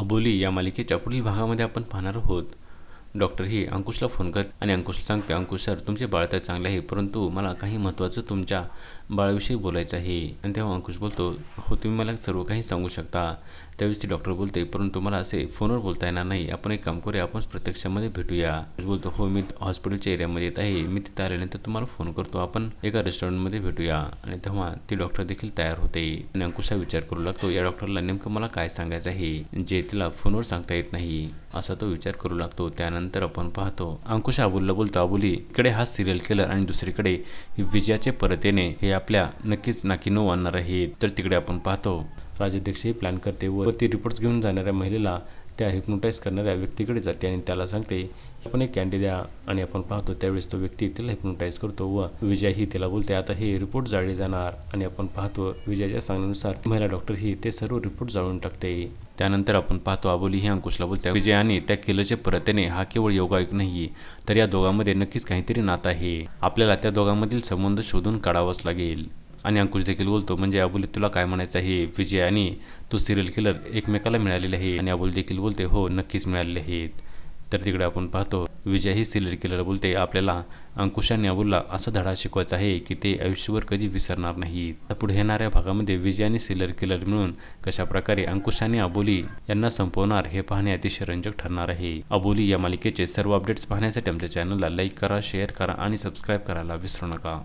अबोली या मालिकेच्या पुढील भागामध्ये आपण पाहणार आहोत. डॉक्टर ही अंकुशला फोन कर आणि अंकुशला सांगते अंकुश सर तुमचे बाळ तर चांगले आहे परंतु मला काही महत्त्वाचं तुमच्या बाळाविषयी बोलायचं आहे. आणि तेव्हा अंकुश बोलतो हो तुम्ही मला सर्व काही सांगू शकता. त्यावेळेस ती डॉक्टर बोलते परंतु मला असे फोनवर बोलता येणार नाही. आपण एक काम करूया आपण प्रत्यक्षामध्ये भेटूया. अंकुश बोलतो हो मी हॉस्पिटलच्या एरियामध्ये येत आहे. मी तिथे आल्यानंतर तुम्हाला फोन करतो. आपण एका रेस्टॉरंटमध्ये भेटूया. आणि तेव्हा ती डॉक्टर देखील तयार होते. आणि अंकुशा विचार करू लागतो या डॉक्टरला नेमकं मला काय सांगायचं आहे जे तिला फोनवर सांगता येत नाही? असा तो विचार करू लागतो. त्यानंतर आपण पाहतो अंकुश अबुलला बोलतो अबुली इकडे हा सिरियल किलर आणि दुसरीकडे विजयाचे परत येणे. हे आपल्या नक्कीच नाकीनो आणणार आहे. तर तिकडे आपण पाहतो राजाध्यक्ष हे प्लॅन करते व ती रिपोर्ट्स घेऊन जाणाऱ्या महिलेला त्या हिप्नोटाईज करणाऱ्या व्यक्तीकडे जाते आणि त्याला सांगते आपण एक कॅन्डी द्या. आणि आपण पाहतो त्यावेळेस तो व्यक्ती तिला हिप्नोटाईज करतो व विजय ही तिला बोलते आता हे रिपोर्ट जाळले जाणार. आणि आपण पाहतो विजयाच्या सांगण्यानुसार महिला डॉक्टर ही ते सर्व रिपोर्ट जाळून टाकते. त्यानंतर आपण पाहतो अबोली ही अंकुशला बोलते विजयाने त्या किल्ल्याचे परत हा केवळ योगायोग नाही तर या दोघांमध्ये नक्कीच काहीतरी नातं आहे. आपल्याला त्या दोघांमधील संबंध शोधून काढावाच लागेल. आणि अंकुश देखील बोलतो म्हणजे अबोली तुला काय म्हणायचं आहे? विजय आणि तो सिरियल किलर एकमेकाला मिळालेले आहे आणि अबोली देखील बोलते हो नक्कीच मिळालेले आहेत. तर तिकडे आपण पाहतो विजयही ही सिरियल किलर बोलते आपल्याला अंकुशाने अबुलला असा धडा शिकवायचा आहे की ते आयुष्यभर कधी विसरणार नाही तर पुढे येणाऱ्या भागामध्ये विजय आणि सिलर किलर मिळून कशाप्रकारे अंकुशाने अबोली यांना संपवणार हे पाहणे अतिशय रंजक ठरणार आहे. अबोली या मालिकेचे सर्व अपडेट्स पाहण्यासाठी आमच्या चॅनलला लाईक करा शेअर करा आणि सबस्क्राईब करायला विसरू नका.